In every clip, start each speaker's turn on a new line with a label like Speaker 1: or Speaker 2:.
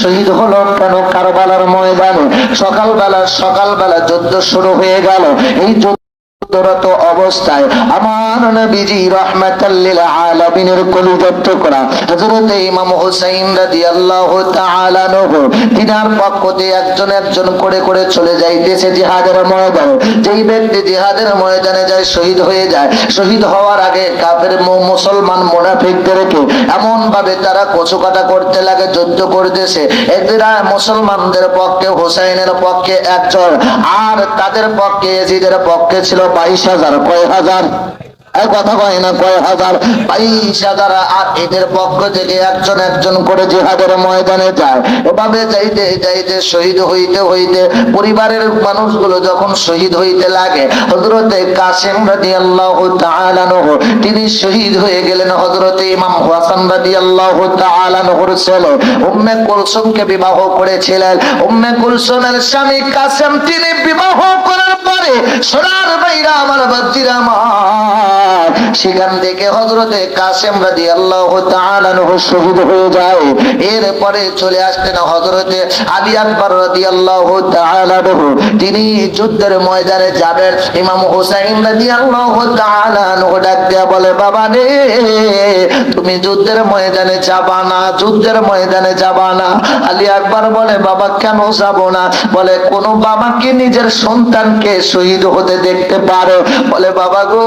Speaker 1: শহীদ হলো কেন? কারবালার ময়দানে সকালবেলা সকালবেলা যুদ্ধ শুরু হয়ে গেল। এই যুদ্ধরত অবস্থায়। আমার নবীজি রহমাতাল্লিল আলামিনের টুকরা হযরত ইমাম হুসাইন রাদিয়াল্লাহু তাআলা একজন একজন করে করে চলে যাইতেছে জিহাদের ময়দানে। যেই ব্যক্তি জিহাদের ময়দানে যায়, শহীদ হয়ে যায়। শহীদ হওয়ার আগে কাফের মুসলমান মুনাফিকদেরকে এমন ভাবে তারা কচুকাটা করতে লাগে, যুদ্ধ করতেছে। এরা মুসলমানদের পক্ষে, হুসাইনের পক্ষে একজন। আর তাদের পক্ষে এজিদের পক্ষে ছিল বাইশ হাজার কয় হাজার? কথা বিবাহ করেছিলেন। উম্মে কুলসুমের স্বামী কাসেম, তিনি বিবাহ করার পরে সোনার বাইরা আমার বাচ্চিরা আমার সেখান থেকে হজরতে কাসেম রাদি আল্লাহ শহীদ হয়ে যায়। এরপরে চলে আসতেন হজরতে আলী আকবর রাদি আল্লাহ তিনি যুদ্ধের ময়দানে যাবেন। ইমাম হুসাইন রাদি আল্লাহ ডাক বলে, বাবা রে, তুমি যুদ্ধের ময়দানে যাবা না, যুদ্ধের ময়দানে যাবা না। আলী আকবর বলে, বাবা, কেন যাব না? বলে, কোন বাবাকে, নিজের সন্তানকে শহীদ হতে দেখতে পারে। বলে, বাবা গো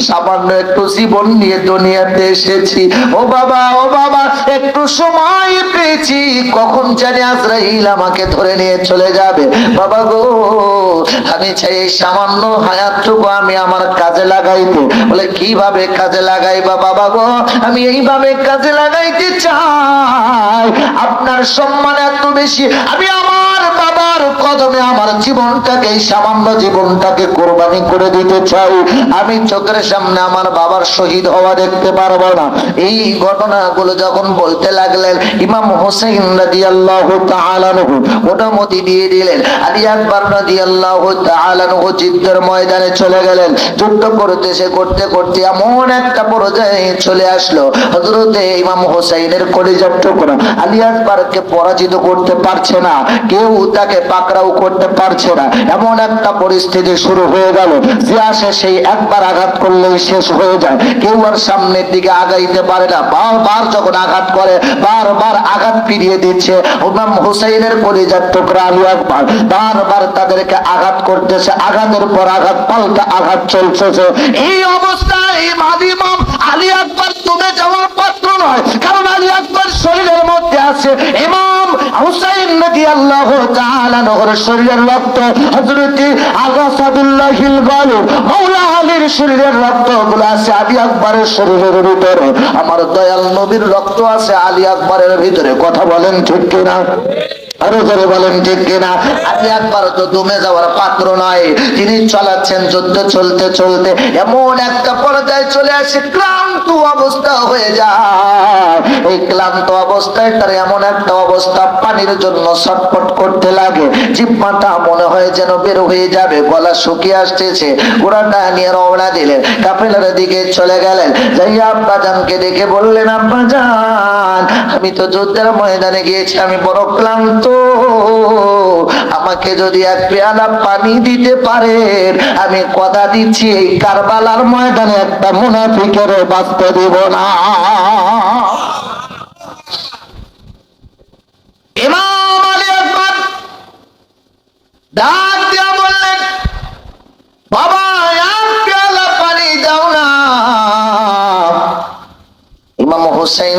Speaker 1: সামান্য একটু জীবন নিয়ে দুনিয়াতে এসেছি। ও বাবা ও বাবা, একটু সময় পেয়েছি। কখন জানি আজরাইল আমাকে ধরে নিয়ে চলে যাবে। বাবা গো, আমি চাই এই সামান্য হায়াতটুকু আমি আমার কাজে লাগাইতে। বলে, কীভাবে কাজে লাগাইবা বাবা গো? আমি এইভাবে কাজে লাগাইতে চাই। আপনার সম্মান এত বেশি। আমি কদমে আমার জীবনটাকে সামান্য জীবনটাকে কোরবানি করে দিতে চাই। আমি চোখের সামনে আমার বাবার শহীদ হওয়া দেখতে পারব না। এই ঘটনাগুলো যখন বলতে লাগলেন, ইমাম হোসেন অনুমতি দিয়ে দিলেন। আলী আকবর তাআলা আনহু যুদ্ধের ময়দানে চলে গেলেন। যুদ্ধ করতেছে করতে করতে এমন একটা পর্যায়ে চলে আসলো। হযরতে ইমাম হোসেনের কলিজার টুকরা। আলী আকবরকে পরাজিত করতে পারছে না। কেউ তাকে পাকড়াও করতে পারছে না। এমন একটা পরিস্থিতি শুরু হয়ে গেল যে আসে সেই একবার আঘাত করলেই শেষ হয়ে যায়। কেউ আর সামনের দিকে আগাইতে পারে না। বারবার যখন আঘাত করে, বারবার আঘাত ফিরিয়ে দিচ্ছে। ইমাম হুসাইনের কলিজার টুকরা আলী আকবর বারবার তাদেরকে আঘাত করতেছে। আঘাতের পর আঘাত, পাল্টা আঘাত চলতেছে। এই অবস্থায় ইমাম আলী আকবর তুমি যাওয়ার পাত্র নয়, কারণ আলী আকবর শরীরের মধ্যে আছে ইমাম হুসাইন নদী আল্লাহ নহর শরীরের রক্ত। হজরতি আগাসাদুল্লাহিল গালু মৌলা আলীর শরীরের রক্তগুলো আছে আলী আকবরের শরীরের ভিতরে। আমার দয়াল নবীর রক্ত আছে আলী আকবরের ভিতরে। কথা বলেন ঠিক কিনা? আরও ধরে বলেন, ঠিক কিনা? তো দমে যাওয়ার পাত্র নয়। তিনি যুদ্ধ চলতে চলতে, এমন একটা পর্যায়ে চলে আসে, ক্লান্ত অবস্থা হয়ে যায়। এই ক্লান্ত অবস্থায় তার এমন একটা অবস্থা পানির জন্য ছটফট করতে লাগে। জিব্বাটা মনে হয় যেন বের হয়ে যাবে, গলা শুকিয়ে আসতেছে। ঘোড়াটা নিয়ে রওনা দিলেন, কাফেলার দিকে চলে গেলেন। যাই আব্বাজানকে দেখে বললেন, আব্বাজান, আমি তো যুদ্ধের ময়দানে গিয়েছি, আমি বড় ক্লান্ত আমাকে যদি এক পেয়ালা পানি দিতে পারেন, আমি কথা দিচ্ছি, এই কারবালার ময়দানে একটা মুনাফিকের বাঁচতে দিব না। বাবা পানি দাও না। হোসেন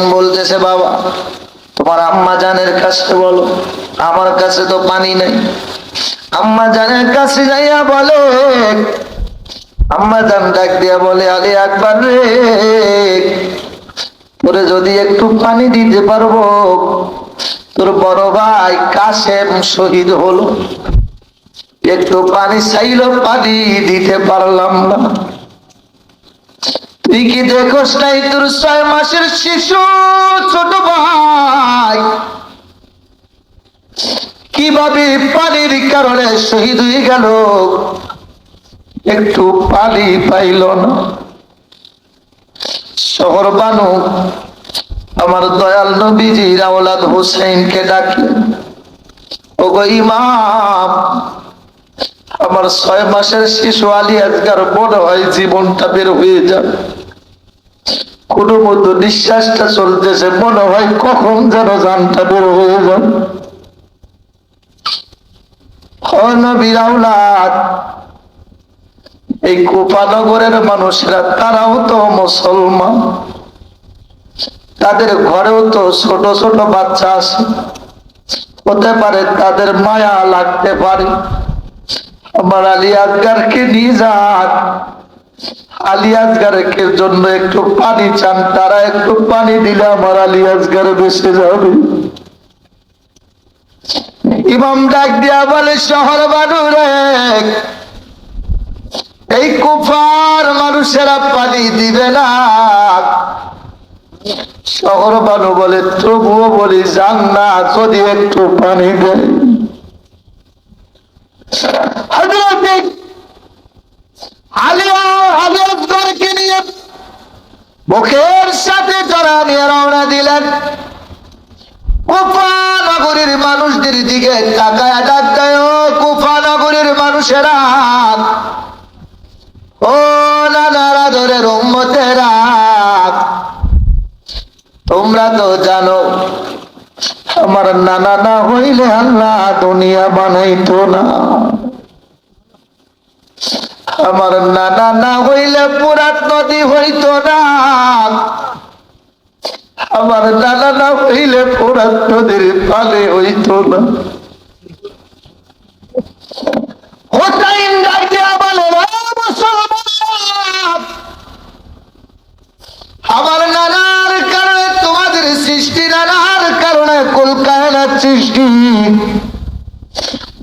Speaker 1: তোমার আম্মা জানের কাছে কাছে তো পানি নেই। আম্মা জানের কাছে যাইয়া বলে, আম্মা জান ডাক দিয়া বলে, আলী আকবর রে, তোরে যদি একটু পানি দিতে পারব, তোর বড় ভাই কাশেম শহীদ হলো। একটু পানি চাইলো, পানি দিতে পারলাম না। তুই কি দেখোস নাই তোর ছয় মাসের শিশু, ছোট ভাই? কীভাবে পানির কারণে শহীদ হয়ে গেল? একটু পানি পাইল না। শহর বানু, আমার দয়াল নবীজি রাওলাদ হুসাইনকে ডাকলেন। ও গো ইমাম, আমার ছয় মাসের শিশু আলী আজকার মনে হয় জীবনটা বের হয়ে যাবে। কোনো মতো নিঃশ্বাসটা চলতেছে, মনে হয় কখন যেন জানটা বের হয়ে যাবে। এই কুপানগরের মানুষেরা, তারাও তো মুসলমান। তাদের ঘরেও তো ছোট ছোট বাচ্চা আছে। হতে পারে তাদের মায়া লাগতে পারে। আমার আলী আসগারকে নিয়ে যান। আলী আসগারকে জন্য একটু পানি চান, তারা একটু পানি দিলে আমার আলী আসগার বেসে যাবে। ইমাম ডাক দিয়া বলে, শহর বানুরে এই কুফার মানুষেরা পানি দিবে না। শহর বানু বলে, তবুও বলি, যান না, যদি একটু পানি দেয় সাথে জড়া নিয়ে রওনা দিলেন। কুফা নগরীর মানুষদের দিকে তাকায় ও কুফা নগরীর মানুষেরা, ও নানারা ধরের উম্মতেরা, তোমরা তো জানো, আমার নানা না হইলে আল্লাহ দুনিয়া বানাইতো না। আমার নানা না হইলে পুরাত নদী হইতো না। আমার হইলে পালে হইতো না আমার নানার কারণে, তোমাদের সৃষ্টি নানার কারণে সৃষ্টি।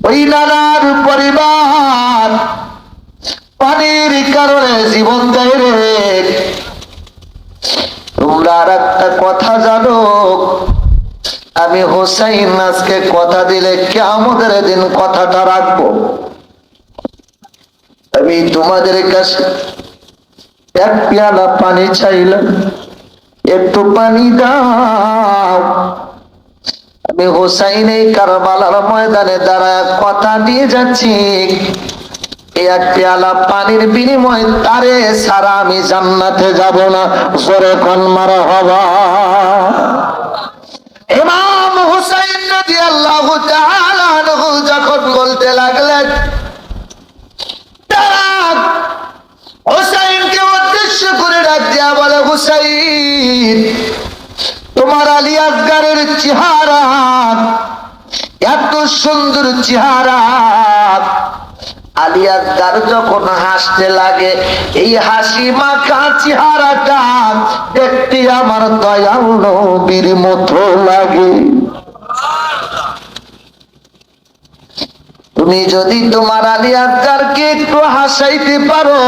Speaker 1: ওই নানার পরিবার পানির কারণে জীবন দেয় রে। তোমরা একটা কথা জানো আমি হোসাইন আজকে কথা দিলে কেমন দিন কথাটা রাখব। আমি তোমাদের কাছে এক পেয়ালা পানি চাইলাম। একটু পানি দাও। আমি হোসাইন এই কারবালার ময়দানে দাঁড়ায় কথা দিয়ে যাচ্ছি। এক পেয়ালা পানির বিনিময় তারে সারা আমি জান্নাতে যাব না। জোরে কন মারা হবা। যখন হাসতে লাগে, এই হাসি মাখা চেহারাটা দেখতে আমার লাগে। তুমি যদি তোমার আলী আসগারকে একটু হাসাইতে পারো,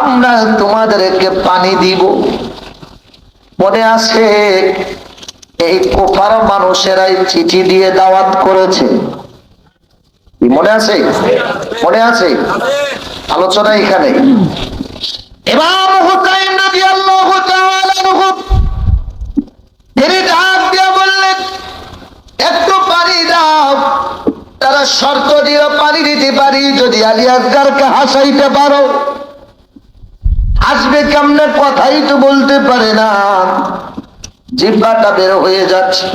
Speaker 1: আমরা তোমাদেরকে পানি দিব। মনে আছে এই কোফার মানুষেরাই চিঠি দিয়ে দাওয়াত করেছে। মনে আছে? মনে আছে? আলোচনা এখানে। পানি তারা শর্ত দিতে পারি, যদি হাসাইতে পারো। আসবে কেমনে? কথাই তো বলতে পারে না। জিব্বাটা বের হয়ে যাচ্ছে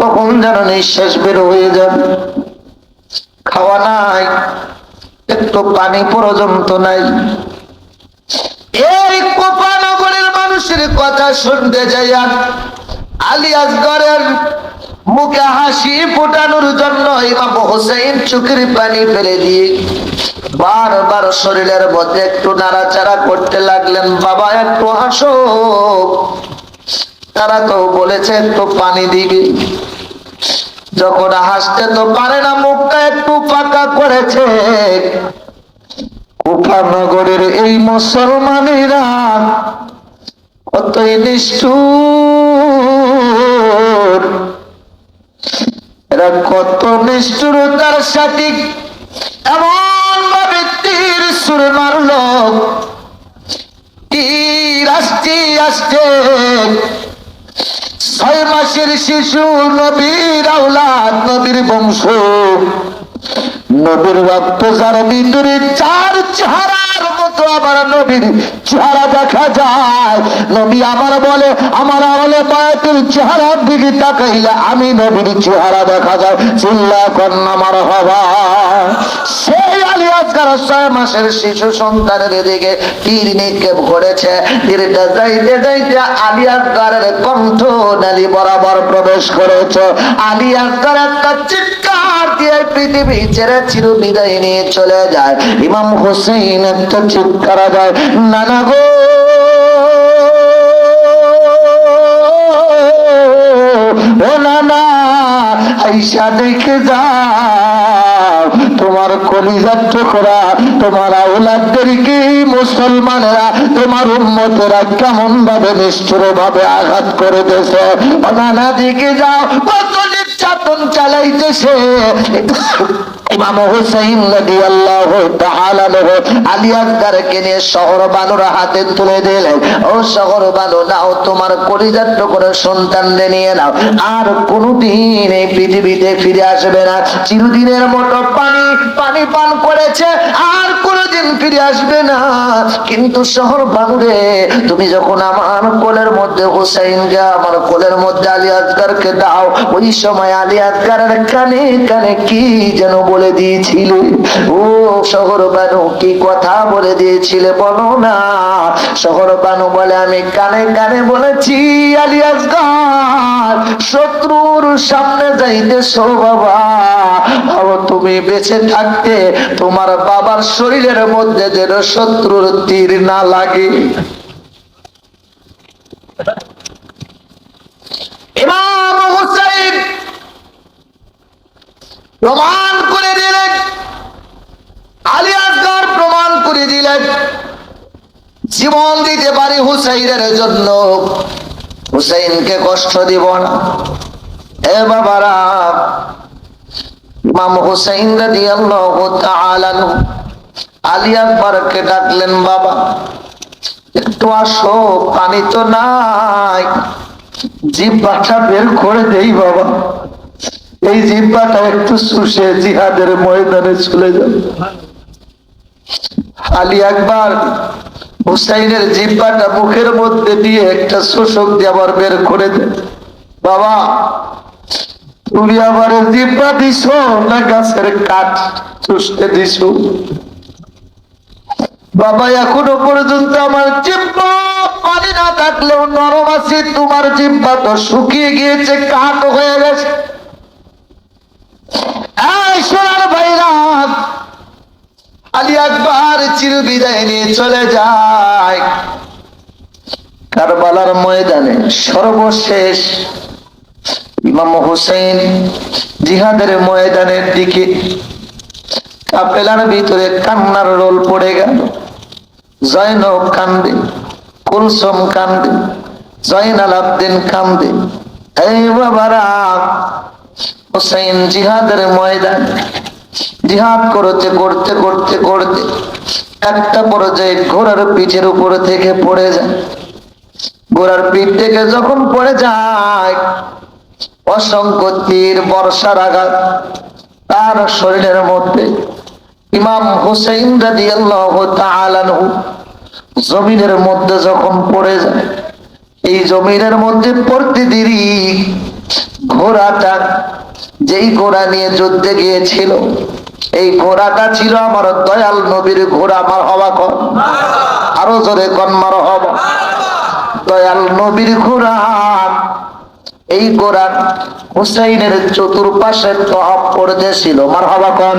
Speaker 1: কখন যেন নিঃশ্বাস বের হয়ে যাবে খাওয়া নাই, একটু পানি পর্যন্ত নাই। এই কোপানগরের মানুষের কথা শুনতে যাইয়া আলী আসগরের মুখে হাসি ফোটানোর জন্য ইমাম হোসেন চোখের পানি ফেলে দিয়ে বারবার শরীরের মধ্যে একটু নাড়াচাড়া করতে লাগলেন, বাবা, একটু হাসো। তারা তো বলেছে, একটু পানি দিবি। যখন হাসতে, তো পারে না, মুখটা একটু ফাঁকা করেছে। কুফানগরের এই মুসলমানেরা কতই নিষ্ঠুর। এরা কত নিষ্ঠুরতার সাথে এমন ভাবে তীর সুরে মারল। তীর আসতে আসতে মাসের শিশু, নবীর আওলাদ, নবীর বংশ। নবীর রক্ত যার ভিতরে চার চেহারার মতো আমার নবীর চেহারা দেখা যায়। নবী আমার বলে, আমার আমলে বায়াতের চেহারার দিকে তাকাইলে আমি নবীর চেহারা দেখা যায়। চিল্লা কন্যা আমার হবা প্রবেশ করেছে। আলী আসগার একটা চিৎকার দিয়ে পৃথিবী ছেড়ে চির বিদায় নিয়ে চলে যায়। ইমাম হোসেন একটা চিৎকার যায় নানা গো, ও নানা, আইসা দেখে যাও তোমার কলিজার টুকরা, তোমার আউলাদদেরকে মুসলমানেরা, তোমার উন্মতেরা কেমন ভাবে নিষ্ঠুর ভাবে আঘাত করে দিয়েছে ও নানা দিকে যাও নির্যাতন চালাইতেছে। নিয়ে শহর হাতে তুলে দিলেন। ও শহর তোমার নিয়ে নাও। আর এই পৃথিবীতে ফিরে আসবে না। চিরদিনের মতো পানি করেছে আর কোনোদিন ফিরে আসবে না। কিন্তু শহর বানুরে, তুমি যখন আমার কোলের মধ্যে হুসাইনকে আমার কোলের মধ্যে আলী আসগারকে দাও, ওই সময় আলী আসগারের কানে কানে কি যেন বলে দিয়েছিলে? ও শহর বানু, কি কথা বলে দিয়েছিলে বলো না? শহর বানু বলে, আমি কানে কানে বলেছি, আলী আসগার শত্রুর সামনে যাইতেছো বাবা। ও তুমি বেঁচে থাকতে, তোমার বাবার শরীরের মধ্যে যেন শত্রুর তীর না লাগে। প্রমাণ করে দিলেন। আলী প্রমাণ করে দিলেন। জীবন দিতে পারি হুসাইনের জন্য। হুসাইনকে কষ্ট দিব না। এ বাবারা, ইমাম হুসাইন রাদিয়াল্লাহু তাআলা আলী আকবরকে ডাকলেন, বাবা, একটু আসো, পানি তো নাই। জিব্বাটা বের করে দেই, বাবা। এই জিব্বাটা একটু শুষে জিহাদের ময়দানে চলে যাবে আলী আকবর হুসাইনের জিব্বাটা মুখের মধ্যে দিয়ে একটা শোষক দিয়ে আবার বের করে দেয় বাবা, তুমি আমার জিব্বা দিছ না গাছের কাঠ চুষতে দিছ? বাবা, এখনও পর্যন্ত আমার জিব্বা না থাকলেও নরম আছে, তোমার জিব্বা তো শুকিয়ে গিয়েছে, কাঠ হয়ে গেছে। সর্বশেষ ইমাম হুসেন জিহাদের ময়দানের দিকে কাপেলার ভিতরে কান্নার রোল পড়ে গেল। জয়নব কান্দে, কুলসম কান্দে, জয়নাল আবদিন কান্দে। এই জিহাদের ময়দান জিহাদ করতে করতে করতে করতে একটা পর্যায়ে ঘোড়ার পিঠের উপর থেকে পড়ে যায়। ঘোড়ার পিঠ থেকে যখন পড়ে যায়, অসংখ্য তীর, বর্ষার আঘাত, তার শরীরের মধ্যে ইমাম রাদিয়াল্লাহু তাআলা আনহু জমিনের মধ্যে যখন পড়ে যায়, এই জমিনের মধ্যে পড়তে দেরি। ঘোড়াটা যেই ঘোড়া নিয়ে যুদ্ধে গিয়েছিল, এই ঘোড়াটা ছিল আমার দয়াল নবীর ঘোড়া, আমার হওয়া কর আরও জোরে কন্মার হবা দয়াল নবীর ঘোড়া। এই গোড়ার হুসাইনের চতুর্পাশে টপ পড়তেছিল মার হবা কন।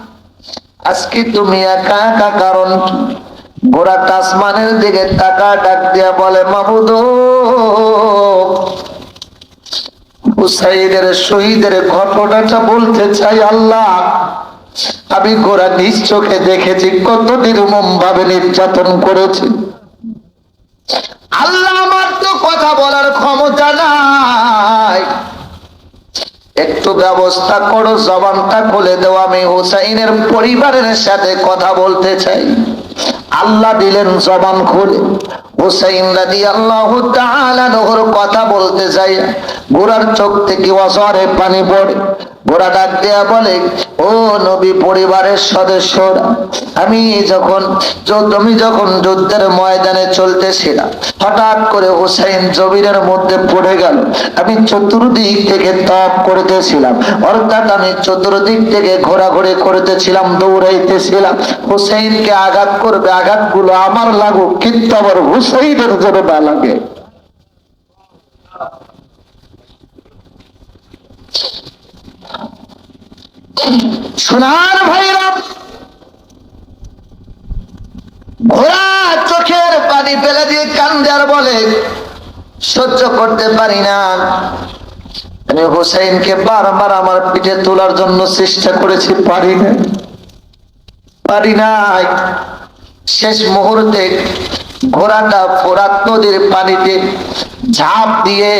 Speaker 1: আজকে তুমি একা একা, কারণ কি? ঘোড়া আসমানের দিকে টাকা ডাক দিয়া বলে হুসাইনের শহীদের ঘটনাটা বলতে চাই আল্লাহ আমি গোড়া নিজ চোখে দেখেছি কত নির্মম ভাবে নির্যাতন করেছি আল্লাহ আমার তো কথা বলার ক্ষমতা নাই একটু ব্যবস্থা করো, জবানটা খুলে দেও। আমি হুসাইনের পরিবারের সাথে কথা বলতে চাই। আল্লাহ দিলেন জবান খুলে। হুসাইন রাদি আল্লাহ কথা বলতে চাই ঘোড়ার চোখ থেকে অসরে পানি পড়ে। গোড়া ডাক দেয়া বলে, ও নবী পরিবারের সদস্যরা আমি যখন তুমি যখন যুদ্ধের ময়দানে চলতেছিলাম হঠাৎ করে হুসাইন জমিনের মধ্যে পড়ে গেল। আমি চতুর্দিক থেকে তাপ করতেছিলাম, অর্থাৎ আমি চতুর্দিক থেকে ঘোরাঘুরি করতেছিলাম, দৌড়াইতেছিলাম। হুসাইনকে আঘাত করবে, আঘাতগুলো আমার লাগুক, কিন্তু আমার হুসাইনের জন্য না লাগে। সোনার ভাইরা ঘোড়া চোখের পানি ফেলে দিয়ে কান্দে আর বলে, সহ্য করতে পারি না। আমি হোসেনকে বারবার আমার পিঠে তোলার জন্য চেষ্টা করেছি, পারি না পারি নাই। শেষ মুহূর্তে ঘোড়াটা ফোরাত নদীর পানিতে ঝাঁপ দিয়ে